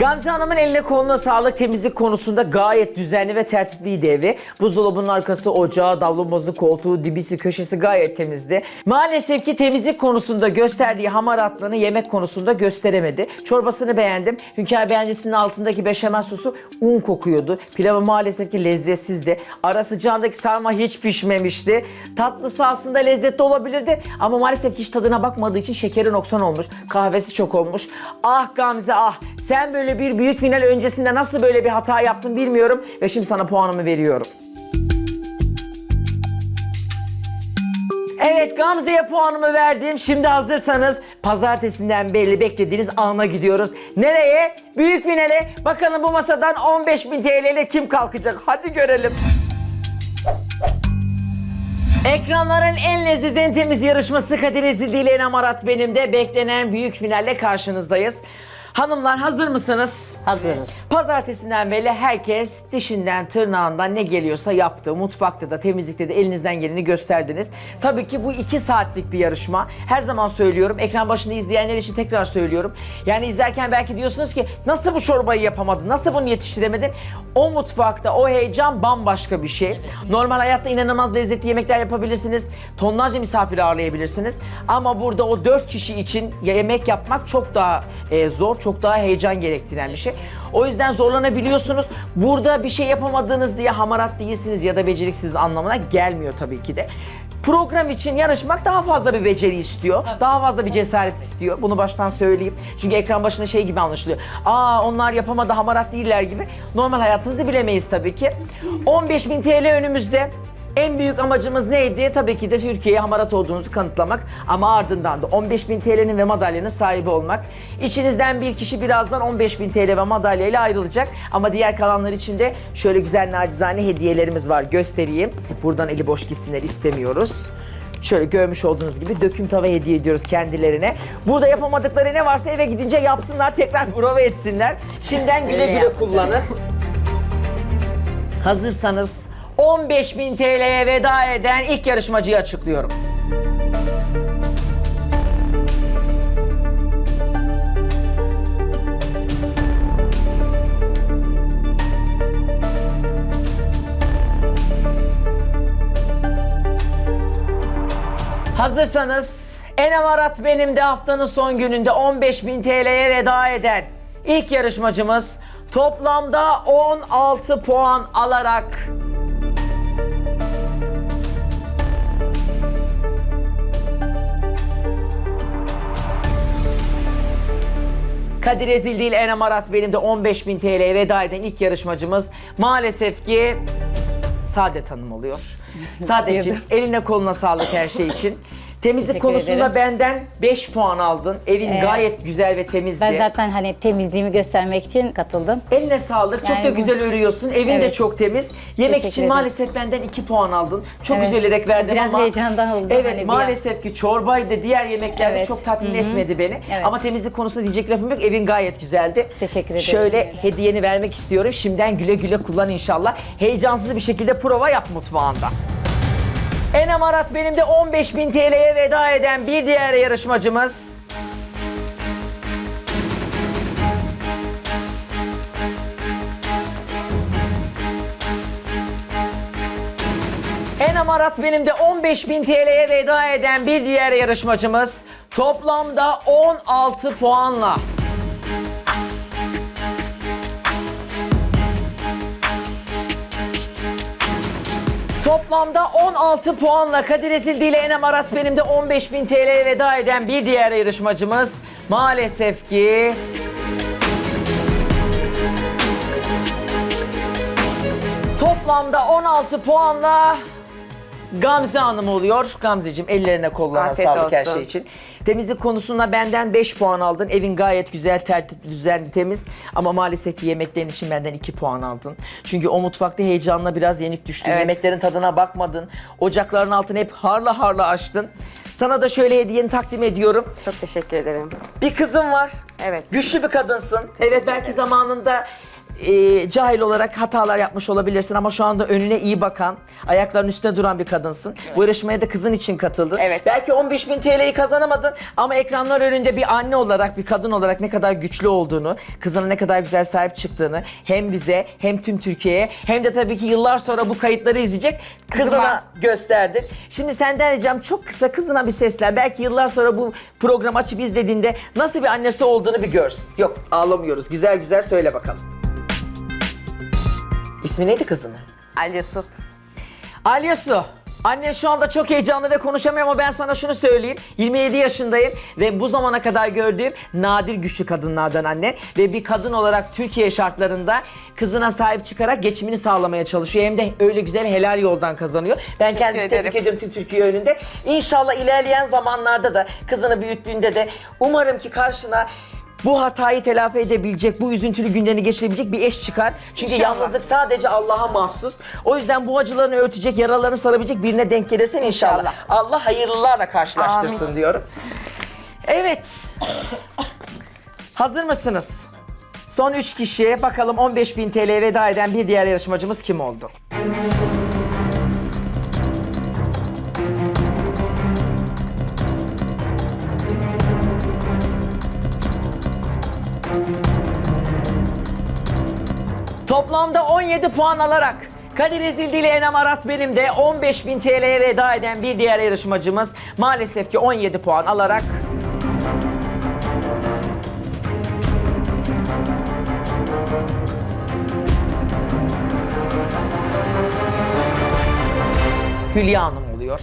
Gamze Hanım'ın eline koluna sağlık temizlik konusunda gayet düzenli ve tertipliydi evi. Buzdolabının arkası, ocağı, davlumbazı, koltuğu, dibisi, köşesi gayet temizdi. Maalesef ki temizlik konusunda gösterdiği hamaratlığını yemek konusunda gösteremedi. Çorbasını beğendim. Hünkar beğendisinin altındaki beşamel sosu un kokuyordu. Pilavı maalesef ki lezzetsizdi. Ara sıcağındaki sarma hiç pişmemişti. Tatlısı aslında lezzetli olabilirdi ama maalesef ki hiç tadına bakmadığı için şekeri noksan olmuş. Kahvesi çok olmuş. Ah Gamze ah sen böyle bir büyük final öncesinde nasıl böyle bir hata yaptın bilmiyorum ve şimdi sana puanımı veriyorum. Evet Gamze'ye puanımı verdim. Şimdi hazırsanız pazartesinden belli beklediğiniz ana gidiyoruz. Nereye? Büyük finale. Bakalım bu masadan 15.000 TL ile kim kalkacak? Hadi görelim. Ekranların en leziz en temiz yarışması Kadir Ezildi ile Arat benim de beklenen büyük finalle karşınızdayız. Hanımlar hazır mısınız? Hazırız. Pazartesinden beri herkes dişinden tırnağından ne geliyorsa yaptı. Mutfakta da temizlikte de elinizden geleni gösterdiniz. Tabii ki bu iki saatlik bir yarışma. Her zaman söylüyorum. Ekran başında izleyenler için tekrar söylüyorum. Yani izlerken belki diyorsunuz ki nasıl bu çorbayı yapamadın? Nasıl bunu yetiştiremedin? O mutfakta o heyecan bambaşka bir şey. Normal hayatta inanılmaz lezzetli yemekler yapabilirsiniz. Tonlarca misafir ağırlayabilirsiniz. Ama burada o dört kişi için yemek yapmak çok daha e, zor, çok daha heyecan gerektiren bir şey. O yüzden zorlanabiliyorsunuz. Burada bir şey yapamadığınız diye hamarat değilsiniz ya da beceriksiz anlamına gelmiyor tabii ki de. Program için yarışmak daha fazla bir beceri istiyor. Daha fazla bir cesaret istiyor. Bunu baştan söyleyeyim. Çünkü ekran başında şey gibi anlaşılıyor. Aa onlar yapamadı hamarat değiller gibi. Normal hayatınızı bilemeyiz tabii ki. 15.000 TL önümüzde. En büyük amacımız neydi? Tabii ki de Türkiye'ye hamarat olduğunuzu kanıtlamak ama ardından da 15.000 TL'nin ve madalyanın sahibi olmak. İçinizden bir kişi birazdan 15.000 TL ve madalya ile ayrılacak ama diğer kalanlar için de şöyle güzel nacizane hediyelerimiz var göstereyim. Buradan eli boş gitsinler istemiyoruz. Şöyle görmüş olduğunuz gibi döküm tava hediye ediyoruz kendilerine. Burada yapamadıkları ne varsa eve gidince yapsınlar tekrar prova etsinler. Şimdiden güle güle kullanın. Hazırsanız 15.000 TL'ye veda eden ilk yarışmacıyı açıklıyorum. Hazırsanız Enem Arat benim de haftanın son gününde 15.000 TL'ye veda eden ilk yarışmacımız toplamda 16 puan alarak Kadir Ezil değil Enem Arat benim de 15.000 TL'ye veda eden ilk yarışmacımız maalesef ki Saadet Hanım oluyor. Saadetciğim eline koluna sağlık her şey için. Temizlik Teşekkür konusunda ederim. benden 5 puan aldın. Evin Evet. gayet güzel ve temizdi. Ben zaten hani temizliğimi göstermek için katıldım. Eline sağlık. Çok Yani da bu- güzel örüyorsun. Evin de Evet. çok temiz. Yemek Teşekkür için ederim. maalesef benden 2 puan aldın. Çok Evet. üzülerek verdim Biraz ama heyecandan oldu Evet, hani bir maalesef ki çorbaydı. Diğer yemekler Evet. çok tatmin etmedi beni. Evet. Ama temizlik konusunda diyecek lafım yok. Evin gayet güzeldi. Teşekkür ederim. Şöyle hediyeni vermek istiyorum. Şimdiden güle güle kullan inşallah. Heyecansız bir şekilde prova yap mutfağında. Enem Arat benim de 15.000 TL'ye veda eden bir diğer yarışmacımız. Enem Arat benim de 15.000 TL'ye veda eden bir diğer yarışmacımız. Toplamda 16 puanla. Toplamda 16 puanla Kadir Ezildi ile Enem benim de 15.000 TL'ye veda eden bir diğer yarışmacımız. Maalesef ki... Toplamda 16 puanla Gamze Hanım oluyor. Gamzeciğim ellerine kollarına Afiyet sağlık her olsun. şey için. Temizlik konusunda benden 5 puan aldın. Evin gayet güzel, tertipli, düzenli, temiz. Ama maalesef ki yemeklerin için benden 2 puan aldın. Çünkü o mutfakta heyecanla biraz yenik düştün. Evet. Yemeklerin tadına bakmadın. Ocakların altını hep harla harla açtın. Sana da şöyle hediyeni takdim ediyorum. Çok teşekkür ederim. Bir kızım var. Evet. Güçlü bir kadınsın. evet belki zamanında e, cahil olarak hatalar yapmış olabilirsin ama şu anda önüne iyi bakan, ayaklarının üstüne duran bir kadınsın. Bu yarışmaya da kızın için katıldın. Evet. Belki 15 bin TL'yi kazanamadın ama ekranlar önünde bir anne olarak, bir kadın olarak ne kadar güçlü olduğunu, kızına ne kadar güzel sahip çıktığını hem bize hem tüm Türkiye'ye hem de tabii ki yıllar sonra bu kayıtları izleyecek kızına Kızıma. gösterdin. Şimdi senden ricam çok kısa kızına bir seslen. Belki yıllar sonra bu programı açıp izlediğinde nasıl bir annesi olduğunu bir görsün. Yok ağlamıyoruz. Güzel güzel söyle bakalım. İsmi neydi kızının? Ali Su. Alya Su. Annen şu anda çok heyecanlı ve konuşamıyor ama ben sana şunu söyleyeyim. 27 yaşındayım ve bu zamana kadar gördüğüm nadir güçlü kadınlardan annen. Ve bir kadın olarak Türkiye şartlarında kızına sahip çıkarak geçimini sağlamaya çalışıyor. Hem de öyle güzel helal yoldan kazanıyor. Ben kendisi ederim. tebrik ediyorum tüm Türkiye önünde. İnşallah ilerleyen zamanlarda da kızını büyüttüğünde de umarım ki karşına bu hatayı telafi edebilecek, bu üzüntülü günlerini geçirebilecek bir eş çıkar. Çünkü İnşallah. yalnızlık sadece Allah'a mahsus. O yüzden bu acılarını örtecek, yaralarını sarabilecek birine denk gelirsin inşallah. İnşallah. Allah hayırlılarla karşılaştırsın diyorum. Evet. Hazır mısınız? Son 3 kişiye bakalım 15.000 TL'ye veda eden bir diğer yarışmacımız kim oldu? Toplamda 17 puan alarak Kadir Ezildi ile Enem Arat benim de 15.000 TL'ye veda eden bir diğer yarışmacımız maalesef ki 17 puan alarak Hülya Hanım oluyor.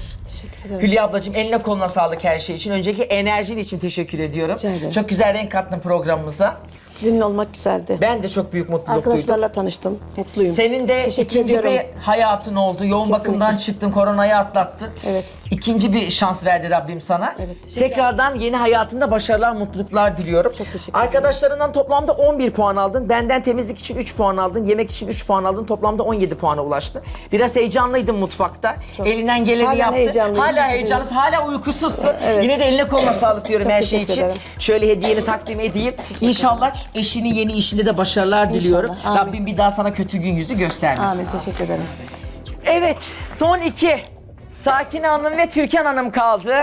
Hülya ablacığım eline koluna sağlık her şey için. Önceki enerjin için teşekkür ediyorum. Rica ederim. Çok güzel renk kattın programımıza. Sizinle olmak güzeldi. Ben de çok büyük mutluluk duydum. Arkadaşlarla tanıştım. Mutluyum. Senin de Teşekkür ikinci ediyorum. bir hayatın oldu. Yoğun Kesinlikle. bakımdan çıktın, koronayı atlattın. Evet. İkinci bir şans verdi Rabbim sana. Evet, teşekkür Tekrardan yeni hayatında başarılar, mutluluklar diliyorum. Çok teşekkür ederim. Arkadaşlarından toplamda 11 puan aldın. Benden temizlik için 3 puan aldın. Yemek için 3 puan aldın. Toplamda 17 puana ulaştı. Biraz heyecanlıydın mutfakta. Çok. Elinden geleni Hala yaptın. heyecanlıyım. Hala heyecanlısın. Hala uykusuzsun. Evet. Yine de eline koluna sağlık diyorum Çok her şey için. ederim. Şöyle hediyeni takdim edeyim. İnşallah eşinin yeni işinde de başarılar diliyorum. Amin. Rabbim bir daha sana kötü gün yüzü göstermesin. Amin. Teşekkür ederim. Evet, son iki. Sakin Hanım ve Türkan Hanım kaldı.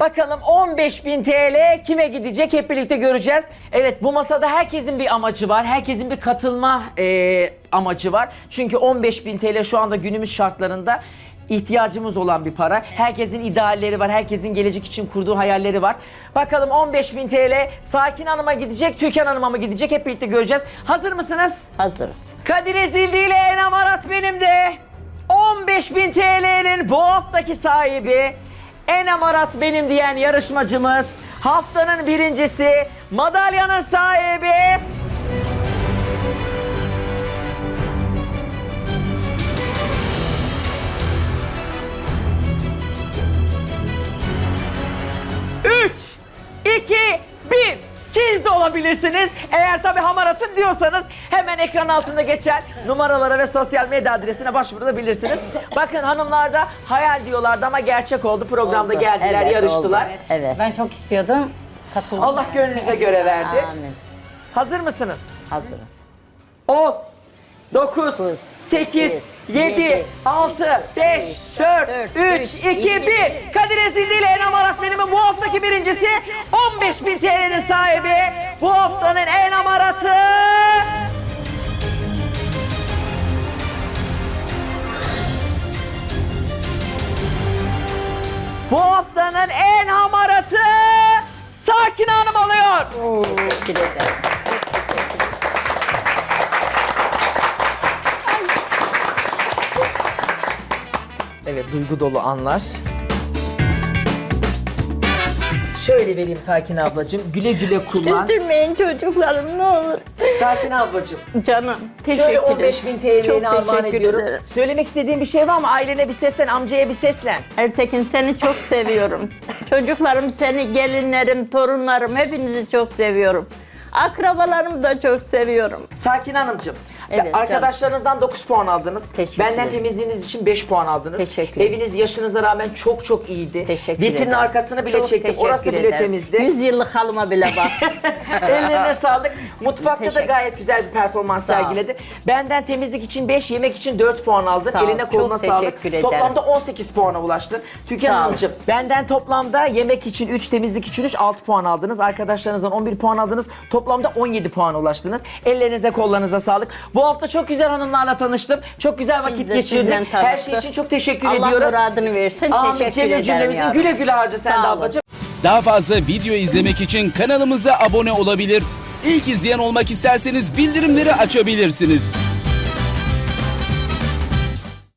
Bakalım 15.000 TL kime gidecek hep birlikte göreceğiz. Evet bu masada herkesin bir amacı var. Herkesin bir katılma e, amacı var. Çünkü 15.000 TL şu anda günümüz şartlarında ihtiyacımız olan bir para. Herkesin idealleri var. Herkesin gelecek için kurduğu hayalleri var. Bakalım 15.000 TL Sakin Hanım'a gidecek, Türkan Hanım'a mı gidecek hep birlikte göreceğiz. Hazır mısınız? Hazırız. Kadir Ezildi ile Enem Arat benim de 15.000 TL'nin bu haftaki sahibi Enem Arat benim diyen yarışmacımız haftanın birincisi madalyanın sahibi Olabilirsiniz. Eğer tabii hamaratım diyorsanız hemen ekran altında geçen numaralara ve sosyal medya adresine başvurabilirsiniz. Bakın hanımlar da hayal diyorlardı ama gerçek oldu. Programda geldiler, Evet, yarıştılar. oldu. Evet. Ben çok istiyordum. Katıldım. Allah gönlünüze göre verdi. Amin. Hazır mısınız? Hazırız. 10, 9, Dokuz, 8, sekiz, 7, yedi, 6, 5, 4, 3, 2, 1. Kadir Ezildi ile Enem Aratmenim'in bu haftaki birincisi 15 bin TL'nin sahibi. Bu haftanın en amaratı. Bu haftanın en hamaratı Sakin Hanım oluyor. Teşekkür ederim. Evet duygu dolu anlar. Şöyle vereyim Sakin ablacığım. Güle güle kullan. Üzülmeyin çocuklarım ne olur. Sakin ablacığım. Canım teşekkür Şöyle ederim. 15 bin TL'ni armağan ediyorum. ederim. Söylemek istediğin bir şey var mı? Ailene bir seslen, amcaya bir seslen. Ertekin seni çok seviyorum. Çocuklarım seni, gelinlerim, torunlarım hepinizi çok seviyorum. Akrabalarımı da çok seviyorum. Sakin Hanımcığım, Evet, arkadaşlarınızdan 9 puan aldınız. Teşekkür Benden ederim. temizliğiniz için 5 puan aldınız. Teşekkür Eviniz yaşınıza rağmen çok çok iyiydi. Teşekkür Vitrinin ederim. arkasını bile Çok çektim. teşekkür Orası bile ederim. temizdi. 100 yıllık halıma bile bak. Ellerine sağlık. Mutfakta da Teşekkür. gayet güzel bir performans Sağ ol. sergiledi. Benden temizlik için 5, yemek için 4 puan aldın. Sağ ol. Eline koluna Çok sağlık. teşekkür ederim. Toplamda 18 puana ulaştın. Türkan Sağ ol. Hanımcığım benden toplamda yemek için 3, temizlik için 3, 6 puan aldınız. Arkadaşlarınızdan 11 puan aldınız. Toplamda 17 puan ulaştınız. Ellerinize kollarınıza sağlık. Bu hafta çok güzel hanımlarla tanıştım. Çok güzel vakit Biz de geçirdik. sizden Her şey için çok teşekkür Allah ediyorum. muradını versin. Amin. Teşekkür Cemre ederim cümlemizin yavrum. güle güle harca sen de ablacığım. Daha fazla video izlemek için kanalımıza abone olabilir. İlk izleyen olmak isterseniz bildirimleri açabilirsiniz.